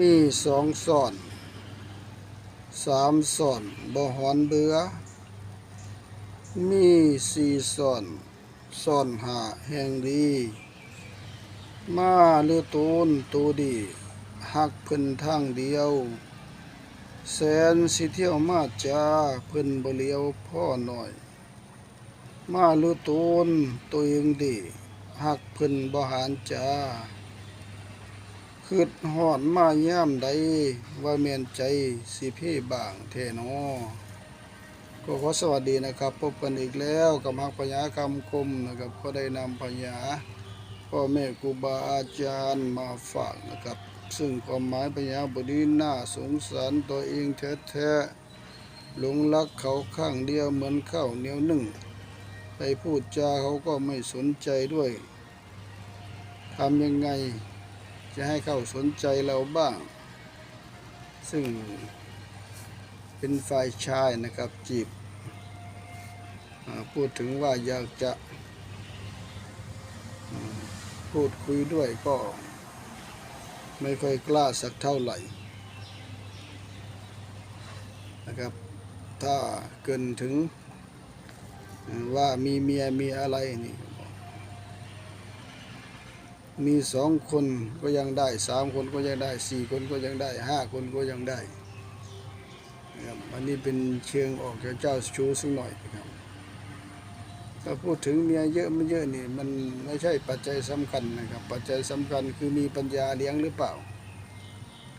มีสองส่อนสามส่อนบ่หอนเบือ มีสี่ส่อนส่อนหาแห่งดี มาหรือตูนตูดีหักเพิ่นทางเดียว แสนสิเที่ยวมาจ้าเพิ่นบ่เลียวพ่อหน่อย มาหรือตูนตัวเองดีหักเพิ่นบ่หารจ้า คืดหอนมาย่ามใดว่าเมียนใจสิพี่บางเทนอก็ขอสวัสดีนะครับพบกันอีกแล้วกับฮักปัญาคำคมนะครับก็ได้นำปัญาพ่อแม่ครูบาอาจารย์มาฝากนะครับ ซึ่งความหมายปัญญาบดีน่าสงสารตัวเองแท้ๆหลงรักเขาข้างเดียวเหมือนข้าวเหนียวนึ่ง ไปพูดจาเขาก็ไม่สนใจด้วยทำยังไง จะให้เขาสนใจเราบ้าง ซึ่งเป็นฝ่ายชายนะครับจีบพูดถึงว่าอยากจะพูดคุยด้วยก็ไม่ค่อยกล้าสักเท่าไหร่นะครับ ถ้าเกินถึงว่ามีเมียมีอะไรนี่ มีสองคนก็ยังได้สามคนก็ยังได้สี่คนก็ยังได้ห้าคนก็ยังได้นะครับอันนี้เป็นเชิงออกจากเจ้าชู้สักหน่อยนะครับถ้าพูดถึงเมียเยอะไม่เยอะนี่มันไม่ใช่ปัจจัยสำคัญนะครับ ปัจจัยสำคัญคือมีปัญญาเลี้ยงหรือเปล่า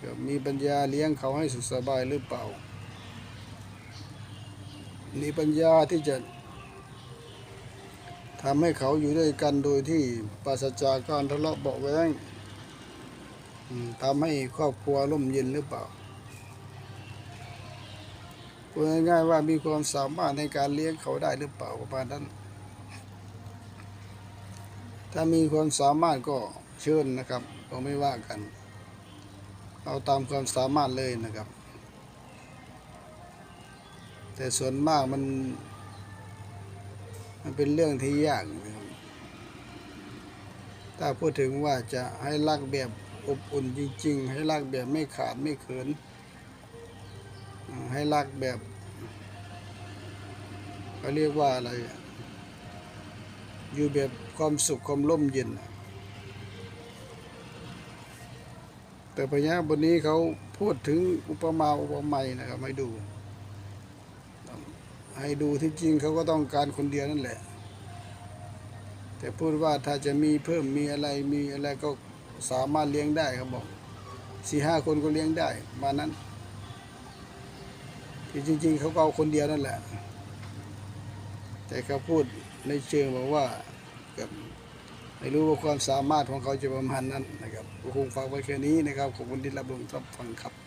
ครับมีปัญญาเลี้ยงเขาให้สุขสบายหรือเปล่ามีปัญญาที่จะ ทำให้เขาอยู่ด้วยกันโดยที่ปราศจากการทะเลาะเบาแว้งทำให้ครอบครัวร่มเย็นหรือเปล่าพูดง่ายๆว่ามีความสามารถในการเลี้ยงเขาได้หรือเปล่าประมาณนั้น ถ้ามีความสามารถก็เชิญนะครับก็ไม่ว่ากัน เอาตามความสามารถเลยนะครับ แต่ส่วนมากมัน มันเป็นเรื่องที่ยากนะครับถ้าพูดถึงว่าจะให้รักแบบอบอุ่นจริง ๆ ให้รักแบบไม่ขาดไม่เขิน ให้รักแบบเขาเรียกว่าอะไร อยู่แบบความสุขความร่มเย็น แต่พญาบนนี้เขาพูดถึงอุปมาอุปไมยนะครับให้ดู ให้ดูที่จริงเขาก็ต้องการคนเดียวนั่นแหละ แต่พูดว่าถ้าจะมีเพิ่มมีอะไรมีอะไรก็สามารถเลี้ยงได้เขาบอกสี่ห้าคนก็เลี้ยงได้มานั้นที่จริง ๆเขาก็เอาคนเดียวนั่นแหละ แต่เขาพูดในเชิงบอกว่ากับไม่รู้ว่าความสามารถของเขาจะประมาณนั้นนะครับก็คงฝากไว้แค่นี้นะครับขอบคุณที่รับชมรับฟังครับ